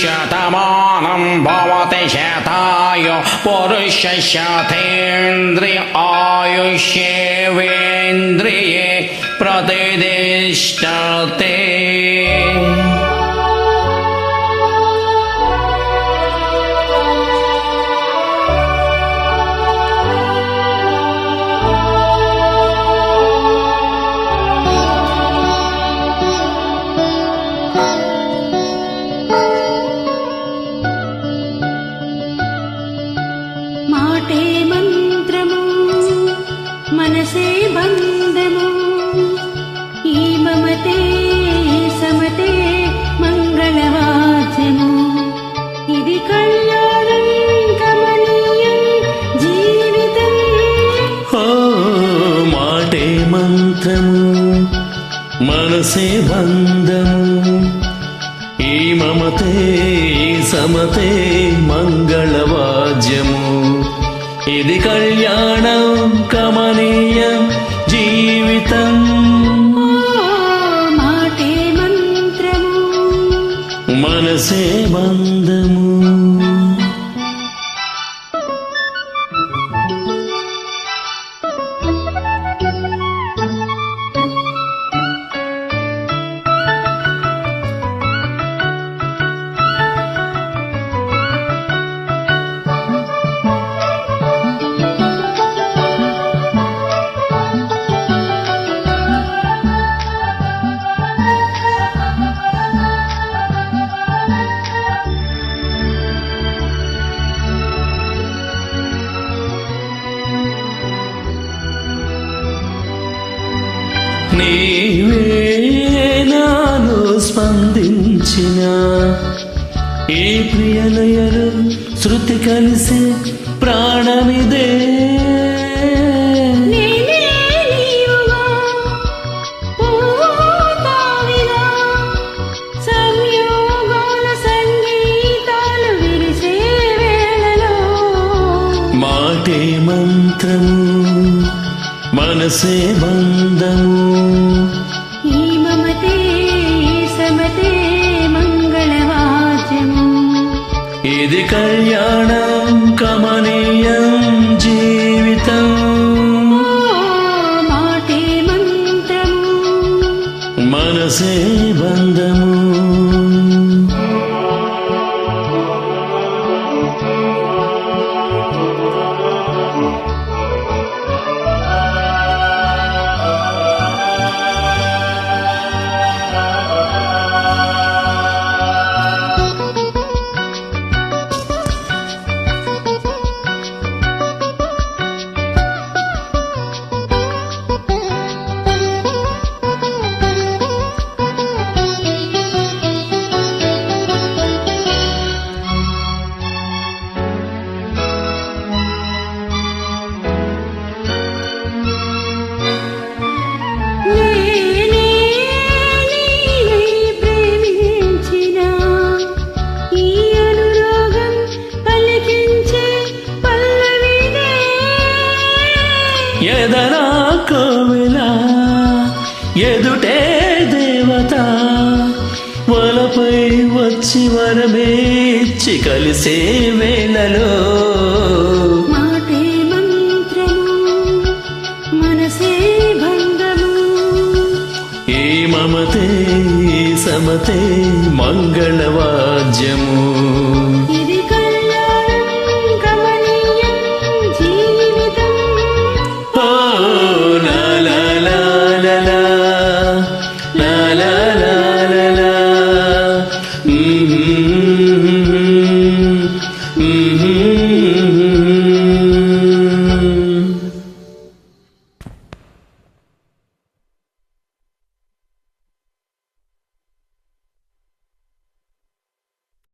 शतमानं भवति शतायु पुरुषशतेन्द्रिय आयुष्येवेन्द्रिये प्रतिदिष्टते మాటే మంత్రము మనసే బంధము. ఈ మమతే సమతే మంగళవాద్యము ఇది కళ్యాణం కమనీయం జీవితం. ఓ మాటే మంత్రము మనసే బంధము. ఈ మమతే సమతే మంగళవాద్యము ఇది కళ్యాణం కమనీయం జీవితం. మాటే మంత్రము. మనసే బంధము. నీవే స్పందించిన ఈ ప్రియలయలు శృతి కలిసి ప్రాణమిదే మనసే బంధము. ఈ మమతే సమతే మంగళవాద్యము ఇది కళ్యాణం కమనీయం జీవితం. మాటే మంత్రము. మనసే బంధము. ఎదుటే దేవత వలపై వచ్చి వరమేచ్చి కలిసే వేళలో. మాటే మంత్రము మనసే భంగము. ఈ మమతే సమతే మంగళవాద్యము